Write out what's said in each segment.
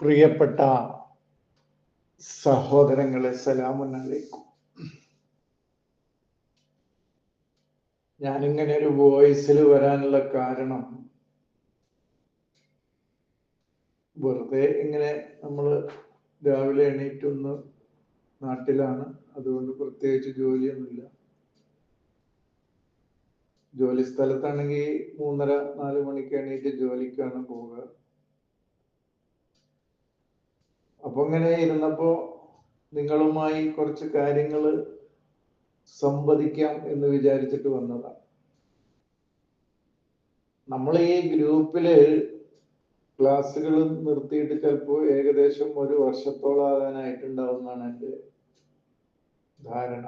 പ്രിയപ്പെട്ട സഹോദരങ്ങളെ സലാമലൈക്കും ഞാനിങ്ങനെ ഒരു വോയിസിൽ വരാനുള്ള കാരണം വെറുതെ ഇങ്ങനെ നമ്മൾ രാവിലെ എണീറ്റൊന്ന് നാട്ടിലാണ്. അതുകൊണ്ട് പ്രത്യേകിച്ച് ജോലിയൊന്നുമില്ല. ജോലി സ്ഥലത്താണെങ്കിൽ മൂന്നര നാല് മണിക്ക് എണീറ്റ് ജോലിക്കാണ് പോവുക. അപ്പൊ ഇങ്ങനെ ഇരുന്നപ്പോ നിങ്ങളുമായി കുറച്ച് കാര്യങ്ങൾ സംവദിക്കാം എന്ന് വിചാരിച്ചിട്ട് വന്നതാണ് നമ്മൾ ഈ ഗ്രൂപ്പിൽ ക്ലാസ്സുകൾ നിർത്തിയിട്ട് ചിലപ്പോൾ ഏകദേശം ഒരു വർഷത്തോളം ആകാനായിട്ടുണ്ടാവുന്നതാണ് എന്റെ ധാരണ.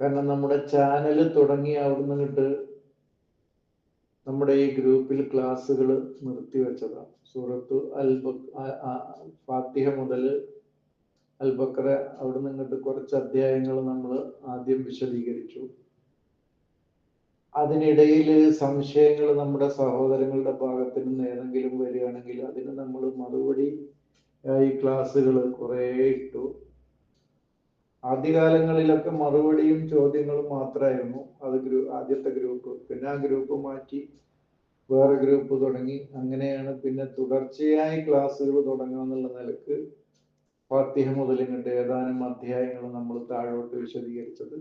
കാരണം നമ്മുടെ ചാനൽ തുടങ്ങി അവിടുന്ന് ഇങ്ങോട്ട് നമ്മുടെ ഈ ഗ്രൂപ്പിൽ ക്ലാസ്സുകൾ നിർത്തിവെച്ചതാണ് സൂറത്ത് അൽബ ഫാത്തിഹ മുതൽ അൽബക്കറ അവിടെ നിന്നിട്ട് കുറച്ച് അധ്യായങ്ങൾ നമ്മൾ ആദ്യം വിശദീകരിച്ചു. അതിനിടയിൽ സംശയങ്ങൾ നമ്മുടെ സഹോദരങ്ങളുടെ ഭാഗത്തു നിന്ന് ഏതെങ്കിലും വരികയാണെങ്കിൽ അതിന് നമ്മൾ മറുപടി ഈ ക്ലാസ്സുകൾ കുറേ ഇട്ടു. ആദ്യകാലങ്ങളിലൊക്കെ മറുപടിയും ചോദ്യങ്ങളും മാത്രമായിരുന്നു അത് ഗ്രൂ ആദ്യത്തെ ഗ്രൂപ്പ്. പിന്നെ ആ ഗ്രൂപ്പ് മാറ്റി. വേറെ ഗ്രൂപ്പ് തുടങ്ങി. അങ്ങനെയാണ് പിന്നെ തുടർച്ചയായി ക്ലാസ്സുകൾ തുടങ്ങുക എന്നുള്ള നിലയ്ക്ക് ഫാത്തിഹ മുതൽ ഇങ്ങോട്ട് ഏതാനും അധ്യായങ്ങൾ നമ്മൾ താഴോട്ട് വിശദീകരിച്ചത്.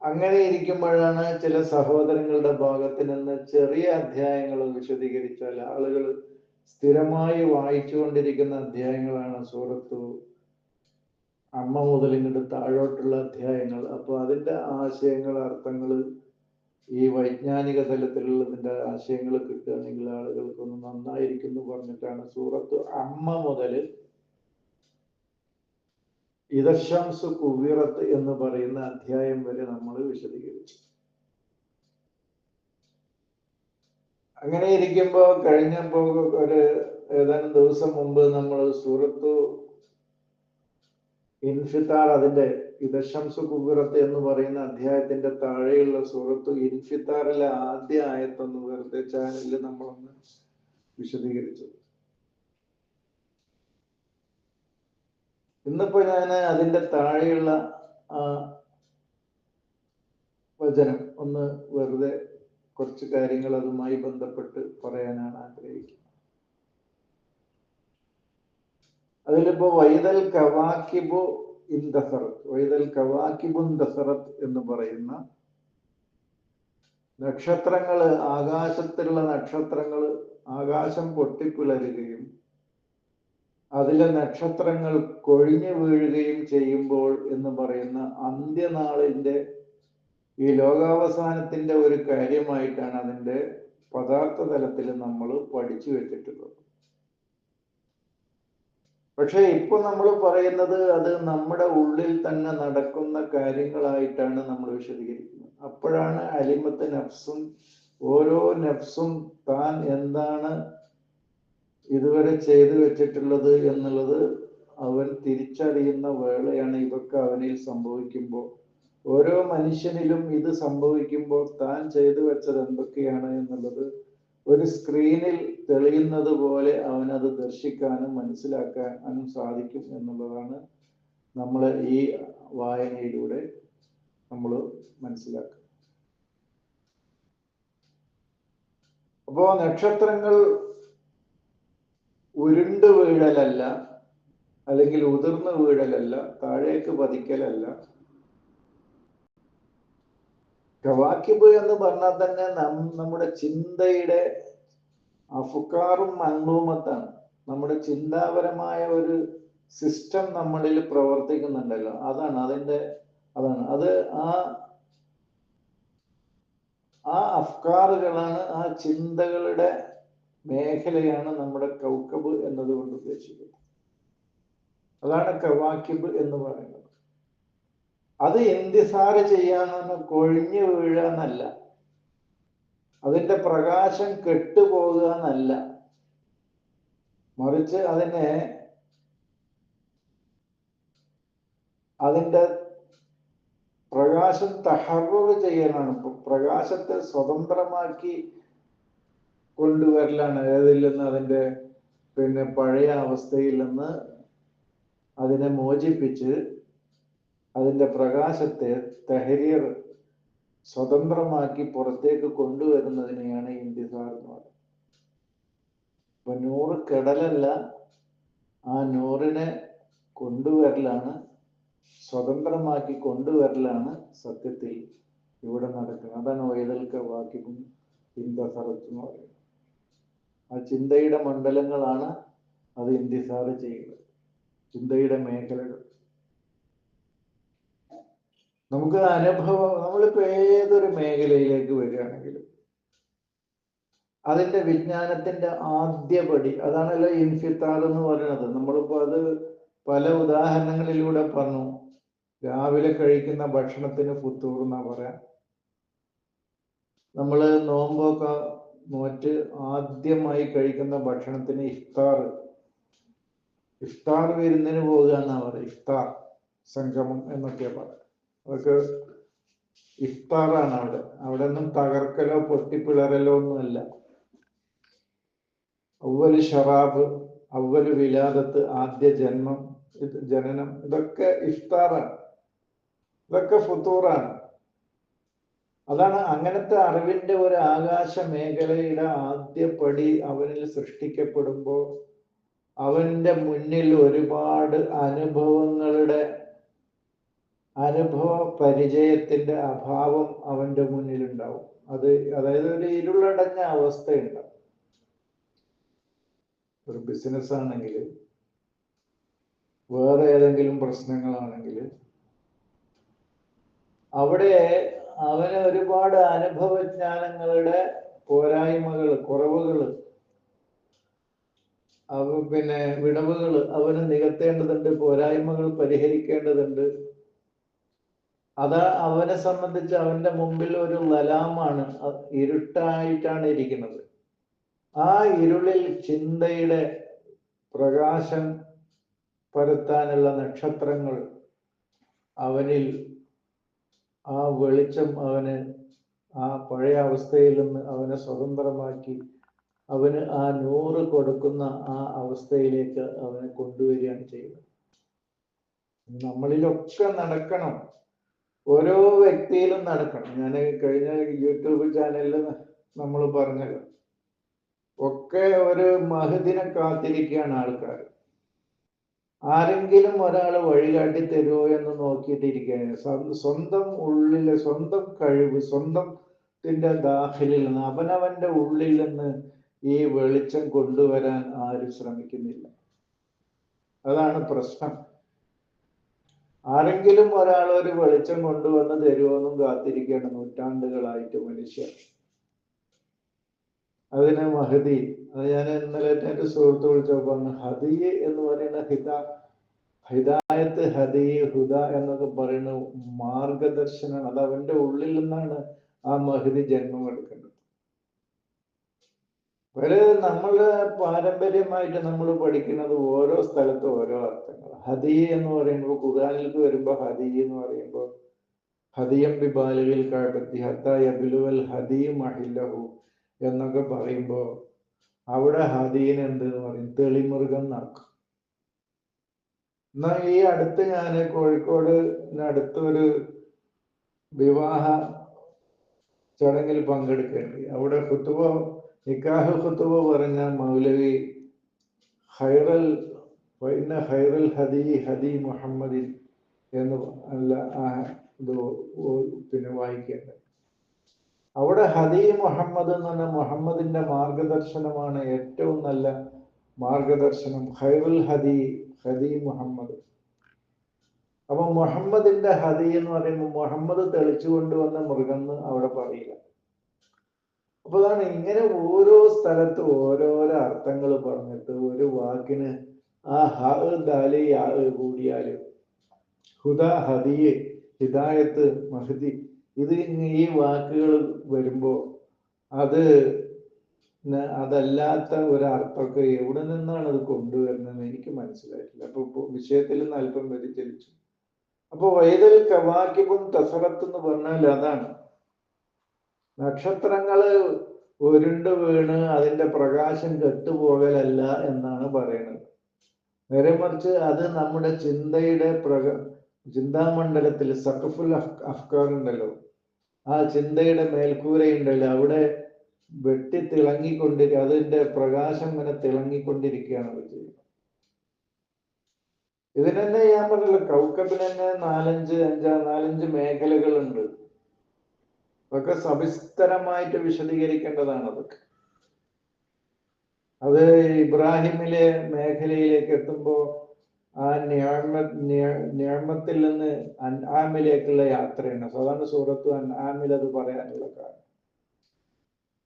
അങ്ങനെ ഇരിക്കുമ്പോഴാണ് ചില സഹോദരങ്ങളുടെ ഭാഗത്ത് നിന്ന് ചെറിയ അധ്യായങ്ങൾ വിശദീകരിച്ചാൽ ആളുകൾ സ്ഥിരമായി വായിച്ചുകൊണ്ടിരിക്കുന്ന അധ്യായങ്ങളാണ് സൂറത്തു അമ്മ മുതൽ ഇങ്ങോട്ട് താഴോട്ടുള്ള അധ്യായങ്ങൾ. അപ്പോൾ അതിന്റെ ആശയങ്ങൾ അർത്ഥങ്ങൾ ഈ വൈജ്ഞാനിക തലത്തിലുള്ളതിന്റെ ആശയങ്ങൾ കിട്ടുകയാണെങ്കിൽ ആളുകൾക്കൊന്ന് നന്നായിരിക്കും എന്ന് പറഞ്ഞിട്ടാണ് സൂറത്ത് അമ്മ മുതൽ ഇതശംസ് കുവിറത്ത് എന്ന് പറയുന്ന അധ്യായം വരെ നമ്മൾ വിശദീകരിച്ചു. അങ്ങനെ ഇരിക്കുമ്പോ കഴിഞ്ഞപ്പോ ഒരു ഏതാനും ദിവസം മുമ്പ് നമ്മൾ സൂറത്ത് ഇൻഫിത്താർ അതിന്റെ ഇതശംസ് കുബിറത്ത് എന്ന് പറയുന്ന അധ്യായത്തിന്റെ താഴെയുള്ള സൂറത്ത് ഇൻഫിത്താറിലെ ആദ്യ ആയത്തൊന്ന് വെറുതെ ചാനലിൽ നമ്മളൊന്ന് വിശദീകരിച്ചു. ഇന്നിപ്പോ ഞാൻ അതിന്റെ താഴെയുള്ള ആ വചനം ഒന്ന് വെറുതെ കുറച്ച് കാര്യങ്ങൾ അതുമായി ബന്ധപ്പെട്ട് പറയാനാണ് ആഗ്രഹിക്കുന്നത്. അതിലിപ്പോ വൈതൽ കവാക്കിബു ഇൻദസറത്ത് വൈതൽ കവാക്കിബുൻ ദസറത്ത് എന്ന് പറയുന്ന നക്ഷത്രങ്ങൾ ആകാശത്തിലുള്ള നക്ഷത്രങ്ങൾ ആകാശം പൊട്ടിപ്പിളരുകയും അതിലെ നക്ഷത്രങ്ങൾ കൊഴിഞ്ഞു വീഴുകയും ചെയ്യുമ്പോൾ എന്ന് പറയുന്ന അന്ത്യനാളിന്റെ ഈ ലോകാവസാനത്തിന്റെ ഒരു കാര്യമായിട്ടാണ് അതിന്റെ പദാർത്ഥ തലത്തിൽ നമ്മൾ പഠിച്ചു വെച്ചിട്ടുള്ളത്. പക്ഷെ ഇപ്പൊ നമ്മൾ പറയുന്നത് അത് നമ്മുടെ ഉള്ളിൽ തന്നെ നടക്കുന്ന കാര്യങ്ങളായിട്ടാണ് നമ്മൾ വിശദീകരിക്കുന്നത്. അപ്പോഴാണ് അലിമത്ത് നഫ്സും ഓരോ നഫ്സും താൻ എന്താണ് ഇതുവരെ ചെയ്തു വെച്ചിട്ടുള്ളത് എന്നുള്ളത് അവൻ തിരിച്ചറിയുന്ന വേളയാണ് ഇതൊക്കെ അവനിൽ സംഭവിക്കുമ്പോൾ ഓരോ മനുഷ്യനിലും ഇത് സംഭവിക്കുമ്പോൾ താൻ ചെയ്തു വെച്ചത് എന്തൊക്കെയാണ് എന്നുള്ളത് ഒരു സ്ക്രീനിൽ തെളിയുന്നത് പോലെ അവനത് ദർശിക്കാനും മനസ്സിലാക്കാനും സാധിക്കും എന്നുള്ളതാണ് നമ്മൾ ഈ വായനയിലൂടെ നമ്മൾ മനസ്സിലാക്കുക. അപ്പോ നക്ഷത്രങ്ങൾ ഉരുണ്ട് വീഴലല്ല അല്ലെങ്കിൽ ഉതിർന്നു വീഴലല്ല താഴേക്ക് പതിക്കലല്ല കവാക്കിബ് എന്ന് പറഞ്ഞാൽ തന്നെ നമ്മുടെ ചിന്തയുടെ അഫുക്കാറും മൻമൂമത്താണ് നമ്മുടെ ചിന്താപരമായ ഒരു സിസ്റ്റം നമ്മളിൽ പ്രവർത്തിക്കുന്നുണ്ടല്ലോ. അതാണ് അതിന്റെ അതാണ്. അത് ആ ആ അഫ്കാറുകളാണ് ആ ചിന്തകളുടെ മേഖലയാണ് നമ്മുടെ കൗക്കബ് എന്നതുകൊണ്ട് ഉദ്ദേശിക്കുന്നത്. അതാണ് കവാക്കിബ് എന്ന് പറയുന്നത്. അത് എന്തിസാറ് ചെയ്യാന്ന് കൊഴിഞ്ഞു വീഴുക എന്നല്ല. അതിന്റെ പ്രകാശം കെട്ടുപോകുക എന്നല്ല. മറിച്ച് അതിനെ അതിന്റെ പ്രകാശം തഹറുക ചെയ്യാനാണ് ഇപ്പൊ പ്രകാശത്തെ സ്വതന്ത്രമാക്കി കൊണ്ടുവരലാണ്. ഏതിൽ നിന്ന്? അതിന്റെ പിന്നെ പഴയ അവസ്ഥയിൽ നിന്ന് അതിനെ മോചിപ്പിച്ച് അതിന്റെ പ്രകാശത്തെ തെഹരീർ സ്വതന്ത്രമാക്കി പുറത്തേക്ക് കൊണ്ടുവരുന്നതിനെയാണ് ഇന്തിസാർ എന്ന് പറയുന്നത്. അപ്പൊ നൂറ് കെടലല്ല ആ നൂറിനെ കൊണ്ടുവരലാണ് സ്വതന്ത്രമാക്കി കൊണ്ടുവരലാണ് സത്യത്തിൽ ഇവിടെ നടക്കുന്നത്. അതാണ് വൈതൽക്ക വാക്യം ഇന്ദസറത്ത് എന്ന് പറയുന്നത്. ആ ചിന്തയുടെ മണ്ഡലങ്ങളാണ് അത് ഇൻതിസാർ ചെയ്യുന്നത്. ചിന്തയുടെ മേഖലകൾ. നമുക്ക് അനുഭവം നമ്മളിപ്പോ ഏതൊരു മേഖലയിലേക്ക് വരികയാണെങ്കിലും അതിന്റെ വിജ്ഞാനത്തിന്റെ ആദ്യപടി അതാണല്ലോ ഇൻഫിത്താർ എന്ന് പറയുന്നത്. നമ്മളിപ്പോ അത് പല ഉദാഹരണങ്ങളിലൂടെ പറഞ്ഞു. രാവിലെ കഴിക്കുന്ന ഭക്ഷണത്തിന് ഫുത്തൂർ എന്നാ പറയാം. നമ്മൾ നോമ്പൊക്കെ നോറ്റ് ആദ്യമായി കഴിക്കുന്ന ഭക്ഷണത്തിന് ഇഫ്താർ. ഇഫ്താർ വിരുന്നിന് പോകുക എന്നാ പറയുക ഇഫ്താർ സംഗമം എന്നൊക്കെ പറയാം അതൊക്കെ ഇഫ്താറാണ് അവിടെ. അവിടെ ഒന്നും തകർക്കലോ പൊട്ടിപ്പിളറലോ ഒന്നുമല്ല. അവൽ ഷറാബ് അവൽ വിലാദത്ത് ആദ്യ ജന്മം ജനനം ഇതൊക്കെ ഇഫ്താറാണ്. ഇതൊക്കെ ഫുത്തൂറാണ്. അതാണ് അങ്ങനത്തെ അറിവിന്റെ ഒരു ആകാശ മേഖലയുടെ ആദ്യ പടി അവനിൽ സൃഷ്ടിക്കപ്പെടുമ്പോൾ അവന്റെ മുന്നിൽ ഒരുപാട് അനുഭവങ്ങളുടെ അനുഭവ പരിചയത്തിന്റെ അഭാവം അവന്റെ മുന്നിൽ ഉണ്ടാവും അത് അതായത് ഒരു ഇരുളടഞ്ഞ അവസ്ഥയുണ്ടാവും ഒരു ബിസിനസ് ആണെങ്കിൽ വേറെ ഏതെങ്കിലും പ്രശ്നങ്ങളാണെങ്കിൽ അവിടെ അവന് ഒരുപാട് അനുഭവജ്ഞാനങ്ങളുടെ പോരായ്മകൾ കുറവുകൾ അവ പിന്നെ വിടവുകൾ അവന് നികത്തേണ്ടതുണ്ട് പോരായ്മകൾ പരിഹരിക്കേണ്ടതുണ്ട്. അത് അവനെ സംബന്ധിച്ച് അവന്റെ മുമ്പിൽ ഒരു ലലാമാണ് ഇരുട്ടായിട്ടാണ് ഇരിക്കുന്നത്. ആ ഇരുളിൽ ചിന്തയുടെ പ്രകാശം പരത്താനുള്ള നക്ഷത്രങ്ങൾ അവനിൽ ആ വെളിച്ചം അവന് ആ പഴയ അവസ്ഥയിൽ നിന്ന് അവനെ സ്വതന്ത്രമാക്കി അവന് ആ നൂറ് കൊടുക്കുന്ന ആ അവസ്ഥയിലേക്ക് അവനെ കൊണ്ടുവരികയാണ് ചെയ്യുന്നത്. നമ്മളിലൊക്കെ നടക്കണം. ഓരോ വ്യക്തിയിലും നടക്കണം. ഞാൻ കഴിഞ്ഞ യൂട്യൂബ് ചാനലിൽ നമ്മൾ പറഞ്ഞത് ഒക്കെ ഒരു മഹദിനെ കാത്തിരിക്കുകയാണ് ആൾക്കാർ ആരെങ്കിലും ഒരാൾ വഴികാട്ടി തരുമോ എന്ന് നോക്കിയിട്ടിരിക്കുകയാണ്. സ്വന്തം ഉള്ളിലെ സ്വന്തം കഴിവ് സ്വന്തത്തിന്റെ ദാഹിലിൽ നിന്ന് അവനവന്റെ ഉള്ളിൽ നിന്ന് ഈ വെളിച്ചം കൊണ്ടുവരാൻ ആരും ശ്രമിക്കുന്നില്ല. അതാണ് പ്രശ്നം. ആരെങ്കിലും ഒരാൾ ഒരു വെളിച്ചം കൊണ്ടുവന്ന് തരുമോന്നും കാത്തിരിക്കുകയാണ് നൂറ്റാണ്ടുകളായിട്ട് മനുഷ്യർ. അതിന് മഹദി അത് ഞാൻ ഇന്നലെ എന്റെ സുഹൃത്ത് വിളിച്ചപ്പോൾ പറഞ്ഞു ഹദി എന്ന് പറയുന്ന ഹിത ഹിദായത്ത് ഹദി ഹുദ എന്നൊക്കെ പറയുന്ന മാർഗദർശനം അത് അവന്റെ ഉള്ളിൽ നിന്നാണ് ആ മഹദി ജന്മം എടുക്കുന്നത് ഒരു നമ്മളുടെ പാരമ്പര്യമായിട്ട് നമ്മൾ പഠിക്കുന്നത് ഓരോ സ്ഥലത്തും ഓരോ അർത്ഥങ്ങൾ ഹദീ എന്ന് പറയുമ്പോൾ ഖുർആനിലേക്ക് വരുമ്പോൾ ഹദീ എന്ന് പറയുമ്പോൾ ഹദിയം ബിബാലുവിൽ കാബത്തി ഹത്ത ബിലുവൽ ഹദി മഹില്ലഹു എന്നൊക്കെ പറയുമ്പോൾ അവിടെ ഹദീൻ എന്ത് എന്ന് പറയും? തെളിമൃഗം നടക്കും. എന്നാ ഈ അടുത്ത് ഞാൻ കോഴിക്കോട് അടുത്തൊരു വിവാഹ ചടങ്ങിൽ പങ്കെടുക്കേണ്ടി. അവിടെ കുത്തുബ നിക്കാഹ് ഖുത്തുബ പറഞ്ഞ മൗലവി ഹൈറൽ വൈന ഹൈറൽ ഹദി ഹദി മുഹമ്മദിൻ എന്ന് അല്ല ഇത് പിന്നെ വായിക്കേണ്ടത് അവിടെ ഹദി മുഹമ്മദ് എന്ന് പറഞ്ഞ മുഹമ്മദിന്റെ മാർഗദർശനമാണ് ഏറ്റവും നല്ല മാർഗദർശനം. ഹൈറുൽ ഹദി ഹദി മുഹമ്മദ്. അപ്പൊ മുഹമ്മദിന്റെ ഹദി എന്ന് പറയുമ്പോൾ മുഹമ്മദ് തെളിച്ചു കൊണ്ടുവന്ന മൃഗം എന്ന് അവിടെ പറയില്ല. അപ്പൊ അതാണ് ഇങ്ങനെ ഓരോ സ്ഥലത്ത് ഓരോരോ അർത്ഥങ്ങൾ പറഞ്ഞിട്ട് ഒരു വാക്കിന് ആ ഹ ദാൽ യാ കൂടിയാൽ. ഹുദ ഹദിയെ ഹിദായത്ത് മഹദി. ഇത് ഈ വാക്കുകൾ വരുമ്പോ അത് അതല്ലാത്ത ഒരർത്ഥമൊക്കെ എവിടെ നിന്നാണ് അത് കൊണ്ടുവരുന്നതെന്ന് എനിക്ക് മനസ്സിലായിട്ടില്ല. അപ്പൊ വിഷയത്തിൽ നിന്ന് അല്പം വ്യതിചലിച്ചു. അപ്പൊ വൈദൽ കവാക്കിബും തസറത്ത് എന്ന് പറഞ്ഞാൽ അതാണ്. നക്ഷത്രങ്ങൾ ഉരുണ്ട് വീണ് അതിന്റെ പ്രകാശം കെട്ടുപോകലല്ല എന്നാണ് പറയുന്നത്. നേരെ മറിച്ച് അത് നമ്മുടെ ചിന്തയുടെ പ്രക ചിന്താമണ്ഡലത്തിൽ സഖഫുൽ അഫ്കാർ ഉണ്ടല്ലോ ആ ചിന്തയുടെ മേൽക്കൂരയുണ്ടല്ലോ. അവിടെ വെട്ടി തിളങ്ങിക്കൊണ്ടിരിക്കുക അതിന്റെ പ്രകാശം ഇങ്ങനെ തിളങ്ങിക്കൊണ്ടിരിക്കുകയാണ് അത് ചെയ്യുന്നത്. ഇതിനെന്നെ ഞാൻ പറഞ്ഞല്ലോ കൗക്കബിന് തന്നെ നാലഞ്ച് അഞ്ചാ നാലഞ്ച് മേഖലകളുണ്ട്. അതൊക്കെ സവിസ്തരമായിട്ട് വിശദീകരിക്കേണ്ടതാണ് അതൊക്കെ. അത് ഇബ്രാഹിമിലെ മേഖലയിലേക്ക് എത്തുമ്പോൾ ആ ഞാമത്തിൽ നിന്ന് അൻആമിലേക്കുള്ള യാത്രയാണ്. സാധാരണ സൂറത്ത് അൻആമിൽ അത് പറയാനുള്ള കാരണം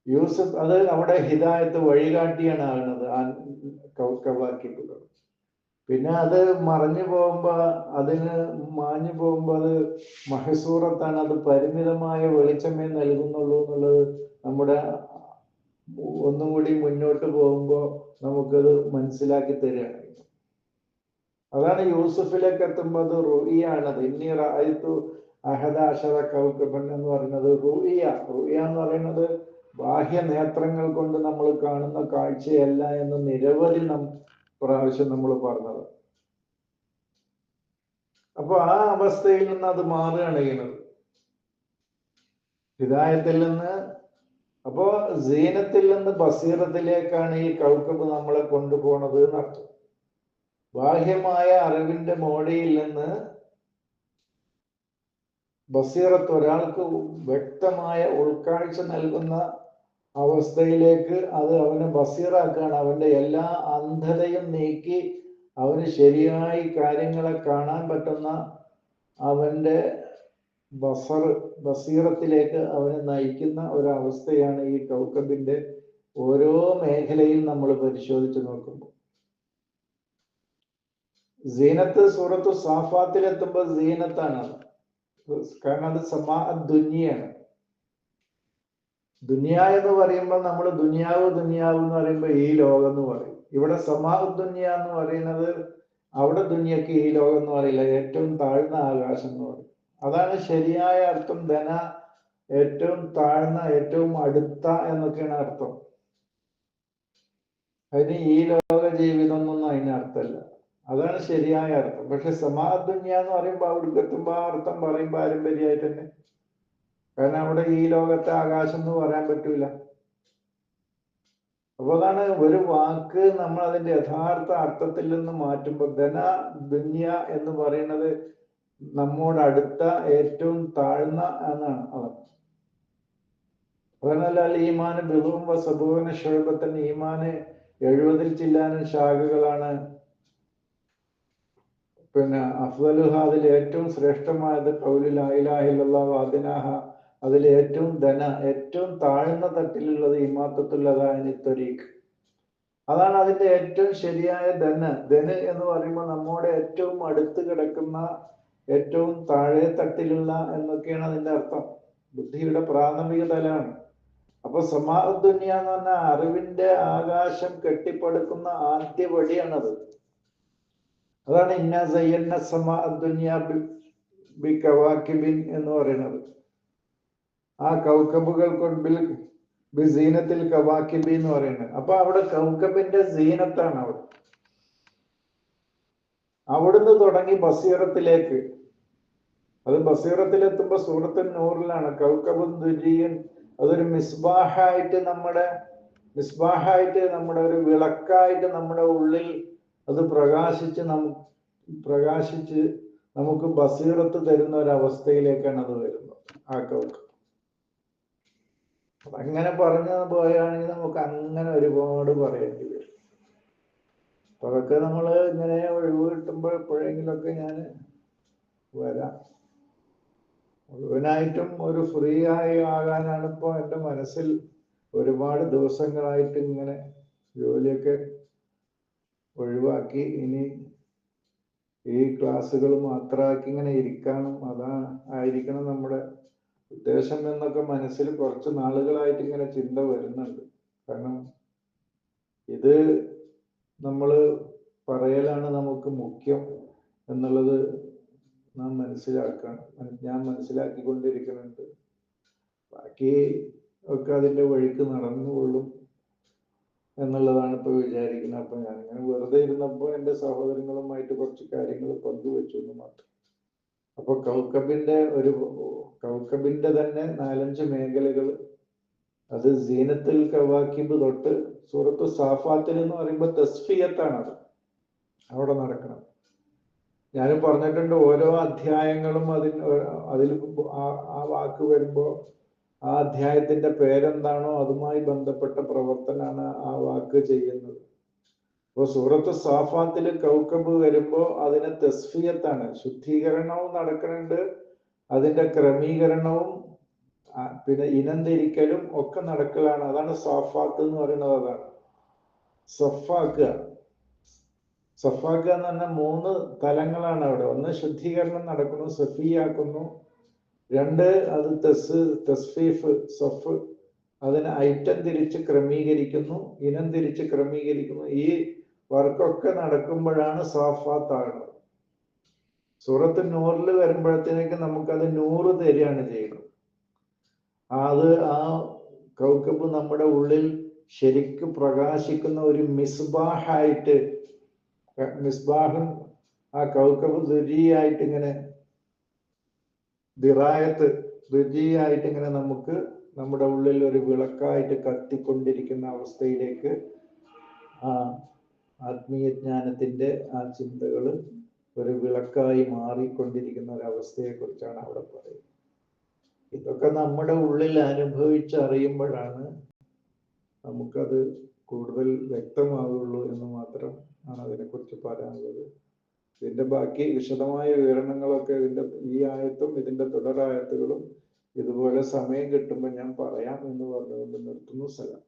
യൂസഫ് അത് അവിടെ ഹിദായത്ത് വഴികാട്ടിയാണ് ആകുന്നത് ആ കൗക്കവാക്കിട്ടുള്ളത് പിന്നെ അത് മറഞ്ഞു പോകുമ്പോ അതിന് മാഞ്ഞു പോകുമ്പോ അത് മഹസൂറത്താണ് അത് പരിമിതമായ വെളിച്ചമേ നൽകുന്നുള്ളൂ എന്നുള്ളത് നമ്മുടെ ഒന്നും കൂടി മുന്നോട്ട് പോകുമ്പോൾ നമുക്കത് മനസ്സിലാക്കി തരികയാണ്. അതാണ് യൂസഫിലേക്ക് എത്തുമ്പോൾ അത് റുയിയാണത് ഇന്നി റായിത്തു അഹദ അഷറ കൗക്കബൻ എന്ന് പറയുന്നത് റുയിയ റുയിയ എന്ന് പറയുന്നത് ബാഹ്യ നേത്രങ്ങൾ കൊണ്ട് നമ്മൾ കാണുന്ന കാഴ്ചയല്ല എന്ന് നിരവധി നം പ്രാവശ്യം നമ്മൾ പറഞ്ഞത്. അപ്പൊ ആ അവസ്ഥയിൽ നിന്ന് അത് മാറുകയാണ് ചെയ്യുന്നത് ഹിതായത്തിൽ നിന്ന് അപ്പോ സീനത്തിൽ നിന്ന് ബസീറത്തിലേക്കാണ് ഈ കൗക്കബ് നമ്മളെ കൊണ്ടുപോണത് എന്നർത്ഥം. ബാഹ്യമായ അറിവിന്റെ മോടിയിൽ നിന്ന് ബസീറത്ത് ഒരാൾക്ക് വ്യക്തമായ ഉൾക്കാഴ്ച നൽകുന്ന അവസ്ഥയിലേക്ക് അത് അവനെ ബസീറാക്കുകയാണ്. അവന്റെ എല്ലാ അന്ധതയും നീക്കി അവന് ശരിയായി കാര്യങ്ങളെ കാണാൻ പറ്റുന്ന അവന്റെ ബസർ ബസീറത്തിലേക്ക് അവനെ നയിക്കുന്ന ഒരവസ്ഥയാണ് ഈ കൗക്കബിന്റെ ഓരോ മേഖലയിൽ നമ്മൾ പരിശോധിച്ച് നോക്കുമ്പോൾ. സീനത്ത് സൂറത്ത് സാഫാത്തിലെത്തുമ്പോൾ സീനത്താണ് കാരണം അത് സമാ ദുനിയാണ്. ദുനിയ എന്ന് പറയുമ്പോൾ നമ്മൾ ദുനിയാവ് ദുനിയാവ് എന്ന് പറയുമ്പോൾ ഈ ലോകം എന്ന് പറയും. ഇവിടെ സമാ ദുനിയ എന്ന് പറയുന്നത് അവിടെ ദുനിയക്ക് ഈ ലോകം എന്ന് പറയില്ല. ഏറ്റവും താഴ്ന്ന ആകാശം എന്ന് പറയും. അതാണ് ശരിയായ അർത്ഥം. ധന ഏറ്റവും താഴ്ന്ന ഏറ്റവും അടുത്ത എന്നൊക്കെയാണ് അർത്ഥം. അതിന് ഈ ലോക ജീവിതം എന്നൊന്നും അതിന് അർത്ഥമല്ല. അതാണ് ശരിയായ അർത്ഥം. പക്ഷെ സമാധുന്യ എന്ന് പറയുമ്പോൾ അവിടേക്ക് എത്തുമ്പോൾ ആ അർത്ഥം പറയും പാരമ്പര്യമായിട്ട് തന്നെ കാരണം അവിടെ ഈ ലോകത്തെ ആകാശം എന്ന് പറയാൻ പറ്റൂല. അപ്പൊ അതാണ് ഒരു വാക്ക് നമ്മൾ അതിന്റെ യഥാർത്ഥ അർത്ഥത്തിൽ നിന്ന് മാറ്റുമ്പോൾ ധന ദുന്യ എന്ന് പറയുന്നത് നമ്മോട് അടുത്ത ഏറ്റവും താഴ്ന്ന എന്നാണ് അവർ. അതാണ് ഈമാന് ബിളും സബൂന ഷോബത്തൻ ഈമാന് എഴുപതിൽ ചില്ലാനും ശാഖകളാണ്. പിന്നെ അഫ്ദലുഹ അതിൽ ഏറ്റവും ശ്രേഷ്ഠമായത് കൗലിൽ വാദിനാഹ അതിൽ ഏറ്റവും ധന ഏറ്റവും താഴ്ന്ന തട്ടിലുള്ളത് ഇമാത്തത്തുള്ളതാണ് തൊരീഖ് അതാണ് അതിന്റെ ഏറ്റവും ശരിയായ ധന. ധന എന്ന് പറയുമ്പോൾ നമ്മോട് ഏറ്റവും അടുത്ത് കിടക്കുന്ന ഏറ്റവും താഴെ തട്ടിലുള്ള എന്നൊക്കെയാണ് അതിന്റെ അർത്ഥം. ബുദ്ധിയുടെ പ്രാഥമിക തലമാണ്. അപ്പൊ സമാദുന്യ എന്ന് പറഞ്ഞാൽ അറിവിന്റെ ആകാശം കെട്ടിപ്പടുക്കുന്ന ആദ്യ വഴിയാണത്. അതാണ് ഇന്ന സയ്യന്ന സമാദുന്യ ബി കവാക്കിബിൻ എന്ന് പറയുന്നത്. ആ കൗക്കബുകൾ കൊണ്ടിൽ ബിസീനത്തിൽ കവാക്കിബി എന്ന് പറയുന്നത്. അപ്പൊ അവിടെ കൗക്കബിന്റെ സീനത്താണ് അവിടെ അവിടുന്ന് തുടങ്ങി ബസീറത്തിലേക്ക്. അത് ബസീറത്തിലെത്തുമ്പോ സൂറത്തിൻ നൂറിലാണ്. കൗക്കബും ദുരിയൻ അതൊരു മിസ്ബാഹായിട്ട് നമ്മുടെ മിസ്ബാഹായിട്ട് നമ്മുടെ ഒരു വിളക്കായിട്ട് നമ്മുടെ ഉള്ളിൽ അത് പ്രകാശിച്ച് നമു പ്രകാശിച്ച് നമുക്ക് ബസീറത്ത് തരുന്ന ഒരു അവസ്ഥയിലേക്കാണ് അത് വരുന്നത് ആ കൗക്ക അങ്ങനെ പറഞ്ഞു പോയാണെങ്കിൽ നമുക്ക് അങ്ങനെ ഒരുപാട് പറയേണ്ടി വരും. അതൊക്കെ നമ്മൾ ഇങ്ങനെ ഒഴിവ് കിട്ടുമ്പോൾ എപ്പോഴെങ്കിലൊക്കെ ഞാൻ വരാം. മുഴുവനായിട്ടും ഒരു ഫ്രീ ആയി ആകാനാണ് ഇപ്പോൾ എന്റെ മനസ്സിൽ ഒരുപാട് ദിവസങ്ങളായിട്ട് ഇങ്ങനെ ജോലിയൊക്കെ ഒഴിവാക്കി. ഇനി ഈ ക്ലാസ്സുകൾ മാത്രമാക്കി ഇങ്ങനെ ഇരിക്കണം അതാ ആയിരിക്കണം നമ്മുടെ ഉദ്ദേശം എന്നൊക്കെ മനസ്സിൽ കുറച്ച് നാളുകളായിട്ട് ഇങ്ങനെ ചിന്ത വരുന്നുണ്ട്. കാരണം ഇത് നമ്മൾ പറയലാണ് നമുക്ക് മുഖ്യം എന്നുള്ളത് നാം മനസ്സിലാക്കണം. ഞാൻ മനസ്സിലാക്കിക്കൊണ്ടിരിക്കുന്നുണ്ട്. ബാക്കി ഒക്കെ അതിന്റെ വഴിക്ക് നടന്നുകൊള്ളും എന്നുള്ളതാണ് ഇപ്പൊ വിചാരിക്കുന്നത്. ഞാൻ ഇങ്ങനെ വെറുതെ ഇരുന്നപ്പോൾ എന്റെ സഹോദരങ്ങളുമായിട്ട് കുറച്ച് കാര്യങ്ങൾ പങ്കുവെച്ചു എന്ന് മാത്രം. അപ്പൊ കൗക്കബിന്റെ ഒരു കൗക്കബിന്റെ തന്നെ നാലഞ്ച് മേഖലകൾ അത് സീനത്തിൽ കവാക്കിബ് തൊട്ട് സൂറത്ത് സാഫാത്തിൽ എന്ന് പറയുമ്പോൾ അത് അവിടെ നടക്കണം. ഞാൻ പറഞ്ഞിട്ടുണ്ട് ഓരോ അധ്യായങ്ങളും അതിൽ ആ- ആ വാക്ക് വരുമ്പോൾ ആ അധ്യായത്തിന്റെ പേരെന്താണോ അതുമായി ബന്ധപ്പെട്ട പ്രവർത്തനമാണ് ആ വാക്ക് ചെയ്യുന്നത്. അപ്പൊ സൂറത്ത് സാഫാത്തിൽ കൗക്കബ് വരുമ്പോ അതിന് തസ്ഫിയത്താണ്. ശുദ്ധീകരണവും നടക്കുന്നുണ്ട്. അതിന്റെ ക്രമീകരണവും പിന്നെ ഇനം തിരിക്കലും ഒക്കെ നടക്കലാണ്. അതാണ് സാഫാത്ത് എന്ന് പറയുന്നത് അതാണ്. സഫാക്കുക സഫാക്കുക എന്ന് പറഞ്ഞാൽ മൂന്ന് തലങ്ങളാണ് അവിടെ. ഒന്ന് ശുദ്ധീകരണം നടക്കുന്നു സഫിയാക്കുന്നു. രണ്ട് അത് തസ് തസ്ഫീഫ് സഫ്. അതിന് ഐറ്റം തിരിച്ച് ക്രമീകരിക്കുന്നു ഇനം തിരിച്ച് ക്രമീകരിക്കുന്നു. ഈ വർക്കൊക്കെ നടക്കുമ്പോഴാണ് സാഫാത്ത് ആകുന്നത് സൂറത്ത് നൂറിൽ വരുമ്പോഴത്തേക്ക് നമുക്കത് നൂറ് തരികയാണ് ചെയ്യുന്നത്. അത് ആ കൗക്കബ് നമ്മുടെ ഉള്ളിൽ ശരിക്ക് പ്രകാശിക്കുന്ന ഒരു മിസ്ബാഹായിട്ട് മിസ്ബാഹും ആ കൗക്കബ് ദുരിയായിട്ട് ഇങ്ങനെ ദിറായത്ത് ദുരിയായിട്ട് ഇങ്ങനെ നമുക്ക് നമ്മുടെ ഉള്ളിൽ ഒരു വിളക്കായിട്ട് കത്തിക്കൊണ്ടിരിക്കുന്ന അവസ്ഥയിലേക്ക് ആ ആത്മീയ ജ്ഞാനത്തിന്റെ ആ ചിന്തകൾ ഒരു വിളക്കായി മാറിക്കൊണ്ടിരിക്കുന്ന ഒരു അവസ്ഥയെ കുറിച്ചാണ് അവിടെ പറയുന്നത്. ഇതൊക്കെ നമ്മുടെ ഉള്ളിൽ അനുഭവിച്ചറിയുമ്പോഴാണ് നമുക്കത് കൂടുതൽ വ്യക്തമാകുള്ളൂ എന്ന് മാത്രം ആണ് അതിനെക്കുറിച്ച് പറയാനുള്ളത്. ഇതിന്റെ ബാക്കി വിശദമായ വിവരണങ്ങളൊക്കെ ഇതിന്റെ ഈ ആയത്തും ഇതിന്റെ തുടരായത്തുകളും ഇതുപോലെ സമയം കിട്ടുമ്പോൾ ഞാൻ പറയാം എന്ന് പറഞ്ഞുകൊണ്ട് നിർത്തുന്നു. സലാം.